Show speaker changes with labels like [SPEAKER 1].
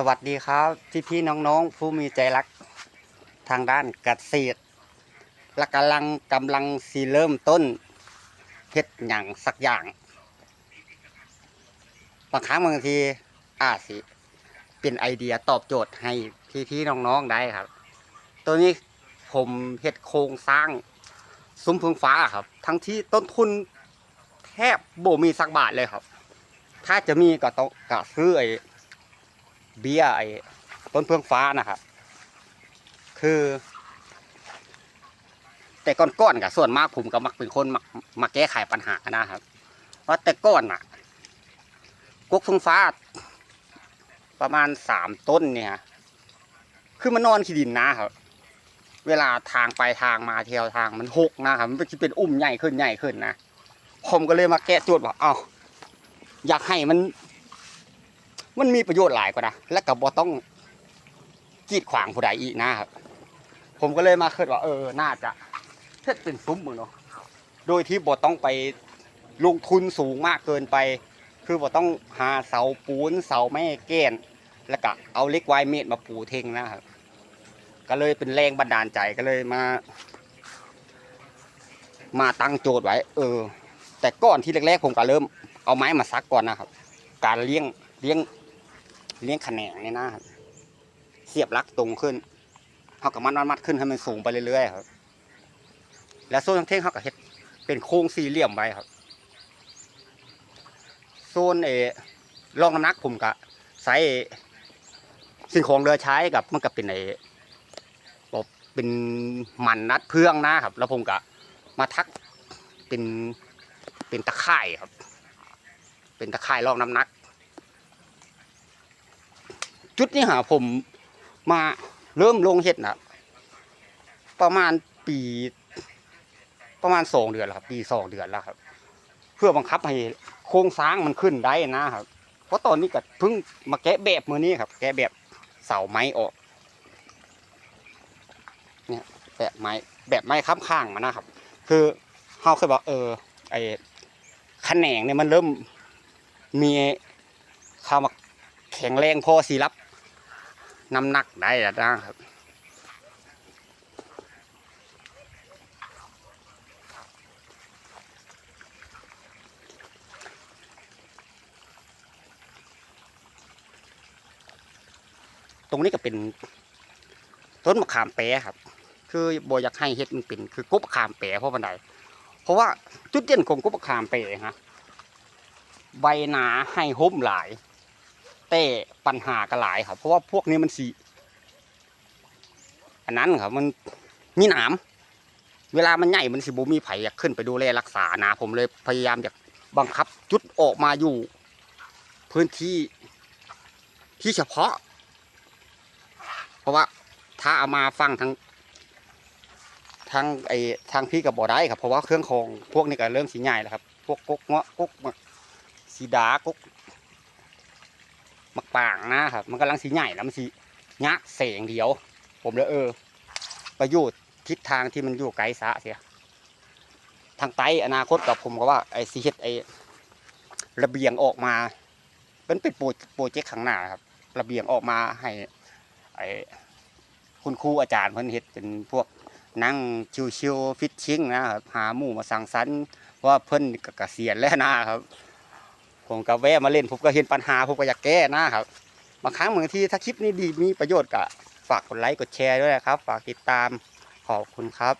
[SPEAKER 1] สวัสดีครับพี่พี่น้องๆ ผู้มีใจรักทางด้านเกษตรและกำลังกำลังสีเริ่มต้นเฮ็ดอย่างสักอย่างบางครั้งบางทีอาจสิเป็นไอเดียตอบโจทย์ให้พี่พี่น้องๆได้ครับ ตัวนี้ผมเฮ็ดโครงสร้างซุ้มเพึงฟ้าครับ ทั้งที่ต้นทุนแทบโบมีสักบาทเลยครับ ถ้าจะมีก็ต้องก็ซื้อไอ เบี้ยไอ้ต้นเพื่องฟ้านะครับ คือ แต่ก่อนๆกับส่วนมากผมก็มักเป็นคนมักมาแก้ไขปัญหานะครับว่าแต่ก่อนน่ะกกเฟืองฟ้า ประมาณสามต้นเนี่ยคือมันนอนขี้ดินนะครับเวลาทางไปทางมาเที่ยวทางมันหกนะครับมันจะเป็นอุ้มใหญ่ขึ้นใหญ่ขึ้นนะผมก็เลยมาแก้จทย์ว่าเอ้าอยากให้มัน มันมีประโยชน์หลายกว่านะและกับ่ต้องกีดขวางผู้ใดอีกนะครับผมก็เลยมาคิดว่าเออน่าจะเทศเป็นซุ้มมือเนาะโดยที่บ่ต้องไปลงทุนสูงมากเกินไป คือบ่ต้องหาเสาปูนเสาไม้แก้น แล้วก็เอาเล็กไวเมตรมาปูเทงนะครับก็เลยเป็นแรงบันดาลใจก็เลยมา มาตั้งโจทย์ไว้ เออ แต่ก่อนที่แรกๆผมก็เริ่มเอาไม้มาซักก่อนนะครับ การเลี้ยงเลี้ยง เลี้ยงแขนงเนี่ยนะครับ เสียบลักตรงขึ้นเขากับมัดมัดมัดขึ้นให้มันสูงไปเรื่อยๆครับ แล้วโซนทั้งเท่งเขาก็เฮ็ดเป็นโค้งสี่เหลี่ยมไว้ครับ โซนเอรองน้ำหนักผมก็ใส่สิ่งของเรือใช้กับมันก็เป็นไอบอกเป็นมันนัดเพื่องนะครับ แล้วผมก็มาทักเป็นเป็นตะข่ายครับ เป็นตะข่ายรองน้ำหนัก จุดนี้หาผมมาเริ่มลงเห็ดนะประมาณปีประมาณสองเดือนแล้วครับ ปีสองเดือนแล้วครับ เพื่อบังคับให้โครงสร้างมันขึ้นได้นะครับ เพราะตอนนี้ก็เพิ่งมาแกะแบบมือนี้ครับ แกะแบบเสาไม้ออกเนี่ยแบบไม้แบบไม้ค้ำข้างมานะครับ คือเขาเคยบอกเออไอ้ขแขนงเนี่ยมันเริ่มมีคำว่าแข็งแรงพอสิรับ น้ำหนักได้แล้วนะครับ ตรงนี้ก็เป็นต้นมะขามแปะครับ คือบอยากให้เฮ็ดมันเป็นคือกบมะขามแปะเพราะบันไดเพราะว่าจุดเด่นของกบมะขามแปะฮะใบหนาให้ห่มหลาย แต่ปัญหาก็หลายครับ เพราะว่าพวกนี้มันสีอันนั้นครับมันมีหนามเวลามันใหญ่มันสิบ่มีไผอยากขึ้นไปดูแลรักษานะผมเลยพยายามอยากบังคับจุดออกมาอยู่ พื้นที่ที่เฉพาะ เพราะว่าถ้าเอามาฟังทางทางไอ้ทางพี่กับบ่ได้ครับ เพราะว่าเครื่องของพวกนี้ก็เริ่มสีใหญ่แล้วครับ พวกกกเงาะกกสีดากก ปางนะครับ มันกำลังสีใหญ่แล้วมันสียะเสงเดียว ผมเลยเออ ประโยชน์ทิศทางที่มันอยู่ไกลสะเสียทางไตอนาคตกับผมก็ว่าไอ้ซีเฮ็ดไอ้ระเบียงออกมา เป็นเป็นโปรโปรเจกต์ข้างหน้าครับ ระเบียงออกมาให้ไอ้คุณครูอาจารย์เพิ่นเฮ็ดเป็นพวกนั่งชิวๆฟิตชิงนะครับหาหมู่มาสั่งสรรค์ว่าเพิ่นกเกษียณแล้วนะครับ ผมก็แวะมาเล่นผมก็เห็นปัญหาผมก็อยากแก้นะครับบางครั้งบางทีถ้าคลิปนี้ดีมีประโยชน์ก็ฝากกดไลค์กดแชร์ด้วยนะครับ ฝากติดตามขอบคุณครับ